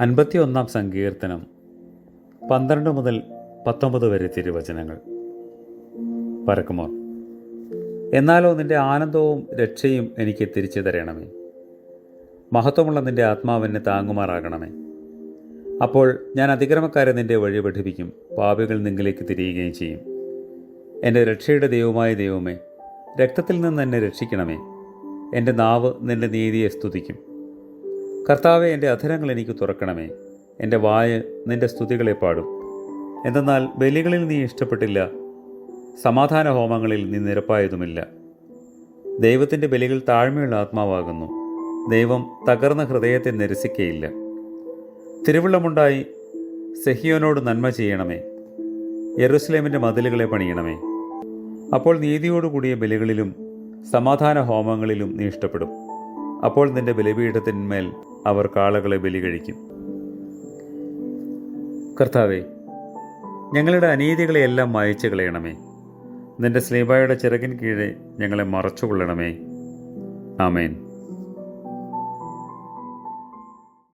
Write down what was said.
അൻപത്തിയൊന്നാം സങ്കീർത്തനം പന്ത്രണ്ട് മുതൽ പത്തൊമ്പത് വരെ തിരുവചനങ്ങൾ. പരക്കുമോർ എന്നാലോ നിന്റെ ആനന്ദവും രക്ഷയും എനിക്ക് തിരിച്ചു തരണമേ. മഹത്വമുള്ള നിന്റെ ആത്മാവിനെ താങ്ങുമാറാകണമേ. അപ്പോൾ ഞാൻ അതിക്രമക്കാരെ നിന്റെ വഴി പഠിപ്പിക്കും പാപികൾ നിങ്ങളിലേക്ക് തിരിയുകയും ചെയ്യും. എന്റെ രക്ഷയുടെ ദൈവമായ ദൈവമേ രക്തത്തിൽ നിന്ന് എന്നെ രക്ഷിക്കണമേ. എന്റെ നാവ് നിന്റെ നീതിയെ സ്തുതിക്കും. കർത്താവെ എന്റെ അധരങ്ങൾ എനിക്ക് തുറക്കണമേ. എന്റെ വായ നിന്റെ സ്തുതികളെ പാടും. എന്തെന്നാൽ ബലികളിൽ നീ ഇഷ്ടപ്പെട്ടില്ല സമാധാന ഹോമങ്ങളിൽ നീ നിരപ്പായതുമില്ല. ദൈവത്തിന്റെ ബലികൾ താഴ്മയുള്ള ആത്മാവാകുന്നു. ദൈവം തകർന്ന ഹൃദയത്തെ നിരസിക്കയില്ല. തിരുവള്ളമുണ്ടായി സെഹിയോനോട് നന്മ ചെയ്യണമേ. യെറുസലേമിന്റെ മതിലുകളെ പണിയണമേ. അപ്പോൾ നീതിയോടുകൂടിയ ബലികളിലും സമാധാന ഹോമങ്ങളിലും നീ ഇഷ്ടപ്പെടും. അപ്പോൾ നിന്റെ ബലിപീഠത്തിന്മേൽ അവർ കാളകളെ ബലി കഴിക്കും കർത്താവേ ഞങ്ങളുടെ അനീതികളെയെല്ലാം മായച്ചു കളയണമേ. നിന്റെ സ്ലീബായുടെ ചിറകിൻ കീഴെ ഞങ്ങളെ മറച്ചുകൊള്ളണമേ. ആമേൻ.